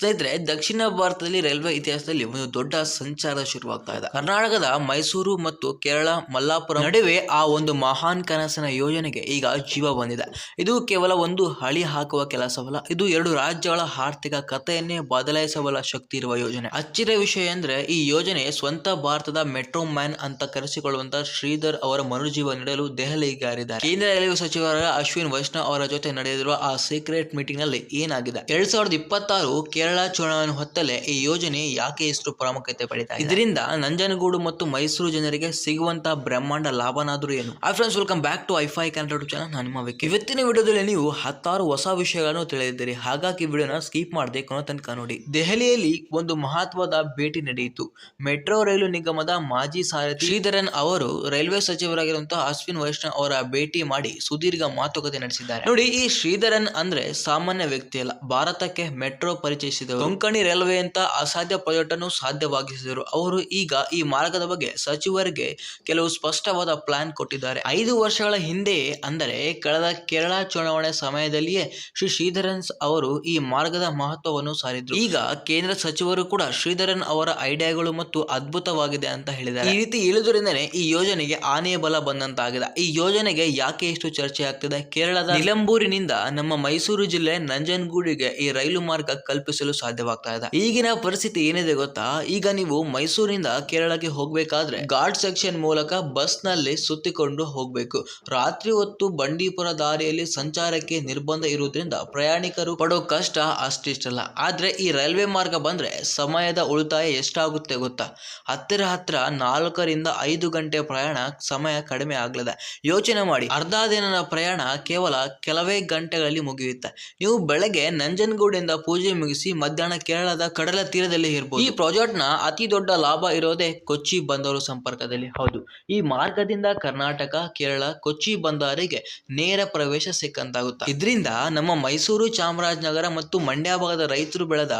ಸ್ನೇಹಿತರೆ ದಕ್ಷಿಣ ಭಾರತದಲ್ಲಿ ರೈಲ್ವೆ ಇತಿಹಾಸದಲ್ಲಿ ಒಂದು ದೊಡ್ಡ ಸಂಚಾರ ಶುರುವಾಗ್ತಾ ಇದೆ. ಕರ್ನಾಟಕದ ಮೈಸೂರು ಮತ್ತು ಕೇರಳ ಮಲ್ಲಾಪುರ ನಡುವೆ ಆ ಒಂದು ಮಹಾನ್ ಕನಸಿನ ಯೋಜನೆಗೆ ಈಗ ಜೀವ ಬಂದಿದೆ. ಇದು ಕೇವಲ ಒಂದು ಹಳಿ ಹಾಕುವ ಕೆಲಸವಲ್ಲ, ಇದು ಎರಡು ರಾಜ್ಯಗಳ ಆರ್ಥಿಕ ಕಥೆಯನ್ನೇ ಬದಲಾಯಿಸಬಲ್ಲ ಶಕ್ತಿ ಇರುವ ಯೋಜನೆ. ಅಚ್ಚಿರ ವಿಷಯ ಅಂದ್ರೆ, ಈ ಯೋಜನೆ ಸ್ವಂತ ಭಾರತದ ಮೆಟ್ರೋ ಮ್ಯಾನ್ ಅಂತ ಕರೆಸಿಕೊಳ್ಳುವಂತ ಶ್ರೀಧರ್ ಅವರ ಮರುಜೀವ ನೀಡಲು ದೆಹಲಿಗೆ ಹಾರಿದ್ದಾರೆ ಕೇಂದ್ರ ರೈಲ್ವೆ ಸಚಿವರಾದ ಅಶ್ವಿನ್ ವೈಷ್ಣವ್ ಅವರ ಜೊತೆ ನಡೆದಿರುವ ಆ ಸೀಕ್ರೆಟ್ ಮೀಟಿಂಗ್ನಲ್ಲಿ ಏನಾಗಿದೆ? ಎರಡ್ ಸಾವಿರದ ಇಪ್ಪತ್ತಾರು ಕೇರಳ ಚುನಾವಣೆ ಹೊತ್ತಲ್ಲೇ ಈ ಯೋಜನೆ ಯಾಕೆ ಇಷ್ಟು ಪ್ರಾಮುಖ್ಯತೆ ಪಡಿತಾ ಇದೆ ಇದರಿಂದ ನಂಜನಗೂಡು ಮತ್ತು ಮೈಸೂರು ಜನರಿಗೆ ಸಿಗುವಂತಹ ಬ್ರಹ್ಮಾಂಡ ಲಾಭನಾದ್ರೂ ಏನು? ಆ friends welcome back to high five Kannada channel ನಾನು ನಿಮ್ಮ ವ್ಯಕ್ತಿ ಇವತ್ತಿನ ವಿಡಿಯೋದಲ್ಲಿ ನೀವು ಹತ್ತಾರು ಹೊಸ ವಿಷಯಗಳನ್ನು ತಿಳಿದಿದ್ದೀರಿ. ಹಾಗಾಗಿ ವಿಡಿಯೋನ ಸ್ಕಿಪ್ ಮಾಡದೆ ಕೊನೆ ತನಕ ನೋಡಿ. ದೆಹಲಿಯಲ್ಲಿ ಒಂದು ಮಹತ್ವದ ಭೇಟಿ ನಡೆಯಿತು. ಮೆಟ್ರೋ, ರೈಲು ನಿಗಮದ ಮಾಜಿ ಸಾರಥಿ ಶ್ರೀಧರನ್ ಅವರು ರೈಲ್ವೆ ಸಚಿವರಾಗಿರುವಂತಹ ಅಶ್ವಿನ್ ವೈಷ್ಣವ್ ಅವರ ಭೇಟಿ ಮಾಡಿ ಸುದೀರ್ಘ ಮಾತುಕತೆ ನಡೆಸಿದ್ದಾರೆ. ನೋಡಿ, ಈ ಶ್ರೀಧರನ್ ಅಂದ್ರೆ ಸಾಮಾನ್ಯ ವ್ಯಕ್ತಿ ಅಲ್ಲ. ಭಾರತಕ್ಕೆ ಮೆಟ್ರೋ ಪರಿಚಯಿಸಿದವರು ಕೊಂಕಣಿ ರೈಲ್ವೆ ಅಂತ ಅಸಾಧ್ಯ ಪ್ರಾಜೆಕ್ಟನ್ನು ಸಾಧ್ಯವಾಗಿಸಿದರು. ಅವರು ಈಗ ಈ ಮಾರ್ಗದ ಬಗ್ಗೆ ಸಚಿವರಿಗೆ ಕೆಲವು ಸ್ಪಷ್ಟವಾದ ಪ್ಲಾನ್ ಕೊಟ್ಟಿದ್ದಾರೆ. ಐದು ವರ್ಷಗಳ ಹಿಂದೆ ಅಂದರೆ ಕಳೆದ ಕೇರಳ ಚುನಾವಣೆ ಸಮಯದಲ್ಲಿಯೇ ಶ್ರೀ ಶ್ರೀಧರನ್ ಅವರು ಈ ಮಾರ್ಗದ ಮಹತ್ವವನ್ನು ಸಾರಿದ್ರು. ಈಗ ಕೇಂದ್ರ ಸಚಿವರು ಕೂಡ ಶ್ರೀಧರನ್ ಅವರ ಐಡಿಯಾಗಳು ಮತ್ತು ಅದ್ಭುತವಾಗಿದೆ ಅಂತ ಹೇಳಿದ್ದಾರೆ. ಈ ರೀತಿ ಹೇಳುವುದರಿಂದನೆ ಈ ಯೋಜನೆಗೆ ಆನೆಯ ಬಲ ಬಂದಂತಾಗಿದೆ. ಈ ಯೋಜನೆಗೆ ಯಾಕೆ ಇಷ್ಟು ಚರ್ಚೆ ಆಗ್ತಿದೆ ಕೇರಳದ ನಿಲಂಬೂರಿನಿಂದ ನಮ್ಮ ಮೈಸೂರು ಜಿಲ್ಲೆ ನಂಜನಗೂಡಿಗೆ ಈ ರೈಲು ಮಾರ್ಗ ಕಲ್ಪಿಸಲು ಸಾಧ್ಯವಾಗ್ತಾ ಇದೆ. ಈಗಿನ ಪರಿಸ್ಥಿತಿ ಏನಿದೆ ಗೊತ್ತಾ? ಈಗ ನೀವು ಮೈಸೂರಿನಿಂದ ಕೇರಳಕ್ಕೆ ಹೋಗ್ಬೇಕಾದ್ರೆ ಘಾಟ್ ಸೆಕ್ಷನ್ ಮೂಲಕ ಬಸ್ನಲ್ಲಿ ಸುತ್ತಿಕೊಂಡು ಹೋಗ್ಬೇಕು. ರಾತ್ರಿ ಹೊತ್ತು ಬಂಡೀಪುರ ದಾರಿಯಲ್ಲಿ ಸಂಚಾರಕ್ಕೆ ನಿರ್ಬಂಧ ಇರುವುದರಿಂದ ಪ್ರಯಾಣಿಕರು ಪಡೋ ಕಷ್ಟ ಅಷ್ಟಿಷ್ಟಲ್ಲ. ಆದ್ರೆ ಈ ರೈಲ್ವೆ ಮಾರ್ಗ ಬಂದ್ರೆ ಸಮಯದ ಉಳಿತಾಯ ಎಷ್ಟಾಗುತ್ತೆ ಗೊತ್ತಾ? ಹತ್ತಿರ ಹತ್ರ ನಾಲ್ಕರಿಂದ ಐದು ಗಂಟೆ ಪ್ರಯಾಣ ಸಮಯ ಕಡಿಮೆ ಆಗ್ಲದೆ. ಯೋಚನೆ ಮಾಡಿ, ಅರ್ಧ ದಿನದ ಪ್ರಯಾಣ ಕೇವಲ ಕೆಲವೇ ಗಂಟೆಗಳಲ್ಲಿ ಮುಗಿಯುತ್ತೆ. ನೀವು ಬೆಳಗ್ಗೆ ನಂಜನಗೂಡಿಂದ ಪೂಜೆ ಮುಗಿಸಿ ಮಧ್ಯಾಹ್ನ ಕೇರಳದ ಕಡಲ ತೀರದಲ್ಲಿ ಇರಬಹುದು ಈ ಪ್ರಾಜೆಕ್ಟ್ನ ಅತಿ ದೊಡ್ಡ ಲಾಭ ಇರೋದೇ ಕೊಚ್ಚಿ ಬಂದರು ಸಂಪರ್ಕದಲ್ಲಿ. ಹೌದು ಈ ಮಾರ್ಗದಿಂದ ಕರ್ನಾಟಕ ಕೇರಳ ಕೊಚ್ಚಿ ಬಂದರಿಗೆ ನೇರ ಪ್ರವೇಶ ಸಿಕ್ಕಂತಾಗುತ್ತೆ? ಇದರಿಂದ ನಮ್ಮ ಮೈಸೂರು ಚಾಮರಾಜನಗರ ಮತ್ತು ಮಂಡ್ಯ ಭಾಗದ ರೈತರು ಬೆಳೆದ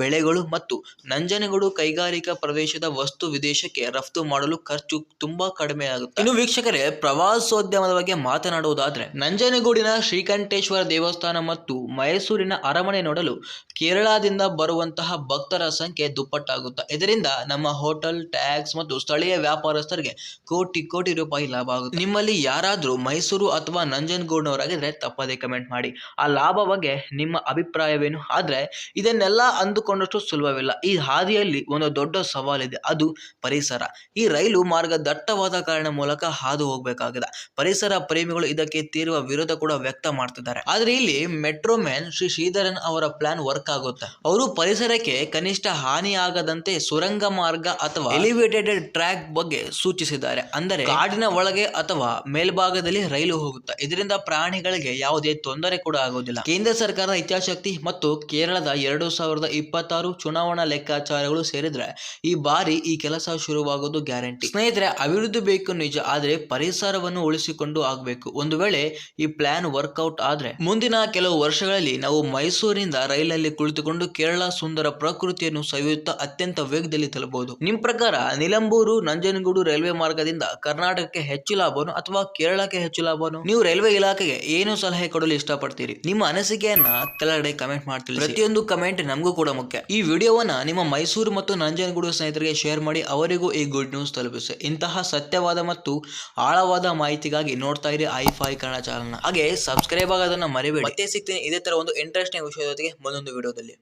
ಬೆಳೆಗಳು ಮತ್ತು ನಂಜನಗೂಡು ಕೈಗಾರಿಕಾ ಪ್ರದೇಶದ ವಸ್ತು ವಿದೇಶಕ್ಕೆ ರಫ್ತು ಮಾಡಲು ಖರ್ಚು ತುಂಬಾ ಕಡಿಮೆ ಆಗುತ್ತೆ? ಇನ್ನು ವೀಕ್ಷಕರೇ ಪ್ರವಾಸೋದ್ಯಮದ ಬಗ್ಗೆ ಮಾತನಾಡುವುದಾದ್ರೆ ನಂಜನಗೂಡಿನ ಶ್ರೀಕಂಠೇಶ್ವರ ದೇವಸ್ಥಾನ ಮತ್ತು ಮೈಸೂರಿನ ಅರಮನೆ ನೋಡಲು ಕೇರಳದಿಂದ ಬರುವಂತಹ ಭಕ್ತರ ಸಂಖ್ಯೆ ದುಪ್ಪಟ್ಟಾಗುತ್ತೆ, ಇದರಿಂದ ನಮ್ಮ ಹೋಟೆಲ್, ಟ್ಯಾಕ್ಸ್ ಮತ್ತು ಸ್ಥಳೀಯ ವ್ಯಾಪಾರಸ್ಥರಿಗೆ ಕೋಟಿ ಕೋಟಿ ರೂಪಾಯಿ ಲಾಭ ಆಗುತ್ತೆ. ನಿಮ್ಮಲ್ಲಿ ಯಾರಾದರೂ ಮೈಸೂರು ಅಥವಾ ನಂಜನಗೂಡಿನವರಾಗಿದ್ರೆ ತಪ್ಪದೇ ಕಮೆಂಟ್ ಮಾಡಿ. ಆ ಲಾಭ ಬಗ್ಗೆ ನಿಮ್ಮ ಅಭಿಪ್ರಾಯವೇನು? ಆದರೆ ಇದನ್ನೆಲ್ಲ ಅಂದುಕೊಂಡಷ್ಟು ಸುಲಭವಿಲ್ಲ. ಈ ಹಾದಿಯಲ್ಲಿ ಒಂದು ದೊಡ್ಡ ಸವಾಲಿದೆ, ಅದು ಪರಿಸರ. ಈ ರೈಲು ಮಾರ್ಗ ದಟ್ಟವಾದ ಕಾರಣ ಮೂಲಕ ಹಾದು ಹೋಗಬೇಕಾಗಿದೆ. ಪರಿಸರ ಪ್ರೇಮಿಗಳು ಇದಕ್ಕೆ ತೀವ್ರ ವಿರೋಧ ಕೂಡ ವ್ಯಕ್ತ ಮಾಡ್ತಿದ್ದಾರೆ. ಆದರೆ ಇಲ್ಲಿ ಮೆಟ್ರೋ ಮ್ಯಾನ್ ಶ್ರೀ ಶ್ರೀಧರನ್ ಅವರ ಪ್ಲಾನ್ ವರ್ಕ್ ಆಗುತ್ತೆ. ಅವರು ಪರಿಸರಕ್ಕೆ ಕನಿಷ್ಠ ಹಾನಿಯಾಗದಂತೆ ಸುರಂಗ ಮಾರ್ಗ ಅಥವಾ ಎಲಿವೇಟೆಡ್ ಟ್ರ್ಯಾಕ್ ಬಗ್ಗೆ ಸೂಚಿಸಿದ್ದಾರೆ. ಅಂದರೆ ಕಾಡಿನ ಒಳಗೆ ಅಥವಾ ಮೇಲ್ಭಾಗದಲ್ಲಿ ರೈಲು ಹೋಗುತ್ತಾ ಇದರಿಂದ ಪ್ರಾಣಿಗಳಿಗೆ ಯಾವುದೇ ತೊಂದರೆ ಕೂಡ ಆಗುವುದಿಲ್ಲ. ಕೇಂದ್ರ ಸರ್ಕಾರದ ಇಚ್ಛಾಶಕ್ತಿ ಮತ್ತು ಕೇರಳದ ಎರಡು ಸಾವಿರದ ಇಪ್ಪತ್ತಾರು ಚುನಾವಣಾ ಲೆಕ್ಕಾಚಾರಗಳು ಸೇರಿದ್ರೆ ಈ ಬಾರಿ ಈ ಕೆಲಸ ಶುರುವಾಗೋದು ಗ್ಯಾರಂಟಿ. ಸ್ನೇಹಿತರೆ ಅಭಿವೃದ್ಧಿ ಬೇಕು ನಿಜ ಆದ್ರೆ ಪರಿಸರವನ್ನು ಉಳಿಸಿಕೊಂಡು ಆಗಬೇಕು. ಒಂದು ವೇಳೆ ಈ ಪ್ಲಾನ್ ವರ್ಕೌಟ್ ಆದ್ರೆ ಮುಂದಿನ ಕೆಲವು ವರ್ಷಗಳಲ್ಲಿ ನಾವು ಮೈಸೂರಿನಿಂದ ರೈಲಲ್ಲಿ ಕುಳಿತುಕೊಂಡು ಕೇರಳ ಸುಂದರ ಪ್ರಕೃತಿಯನ್ನು ಸವಿಯುತ್ತಾ ಅತ್ಯಂತ ವೇಗದಲ್ಲಿ ತಲುಪಬಹುದು. ನಿಮ್ಮ ಪ್ರಕಾರ ನಿಲಂಬೂರು, ನಂಜನಗೂಡು ರೈಲ್ವೆ ಮಾರ್ಗದಿಂದ ಕರ್ನಾಟಕಕ್ಕೆ ಹೆಚ್ಚು ಲಾಭನು ಅಥವಾ ಕೇರಳಕ್ಕೆ ಹೆಚ್ಚು ಲಾಭನು? ನೀವು ರೈಲ್ವೆ ಇಲಾಖೆಗೆ ಏನು ಸಲಹೆ ಕೊಡಲು ಇಷ್ಟಪಡ್ತೀರಿ? ನಿಮ್ಮ ಅನಿಸಿಕೆಯನ್ನ ಕೆಳಗಡೆ ಕಮೆಂಟ್ ಮಾಡ್ತೀರಿ ಪ್ರತಿಯೊಂದು ಕಮೆಂಟ್ ನಮಗೂ ಕೂಡ ಮುಖ್ಯ. ಈ ವಿಡಿಯೋವನ್ನ ನಿಮ್ಮ ಮೈಸೂರು ಮತ್ತು ನಂಜನಗೂಡು ಸ್ನೇಹಿತರಿಗೆ ಶೇರ್ ಮಾಡಿ ಅವರಿಗೂ ಈ ಗುಡ್ ನ್ಯೂಸ್ ತಲುಪಿಸಿ. ಇಂತಹ ಸತ್ಯವಾದ ಮತ್ತು ಆಳವಾದ ಮಾಹಿತಿಗಾಗಿ ನೋಡ್ತಾ ಇರಿ ಐ ಫೈ ಕನ್ನಡ ಚಾನಲ್ನ. ಹಾಗೆ ಸಬ್ಸ್ಕ್ರೈಬ್ ಆಗೋದನ್ನ ಮರಿಬೇಡಿ. ಮತ್ತೆ ಸಿಗ್ತೀನಿ ಇದೇ ತರ ಒಂದು ಇಂಟ್ರೆಸ್ಟಿಂಗ್ ವಿಷಯದ ಜೊತೆಗೆ ಮುಂದೊಂದು ವಿಡಿಯೋದಲ್ಲಿ.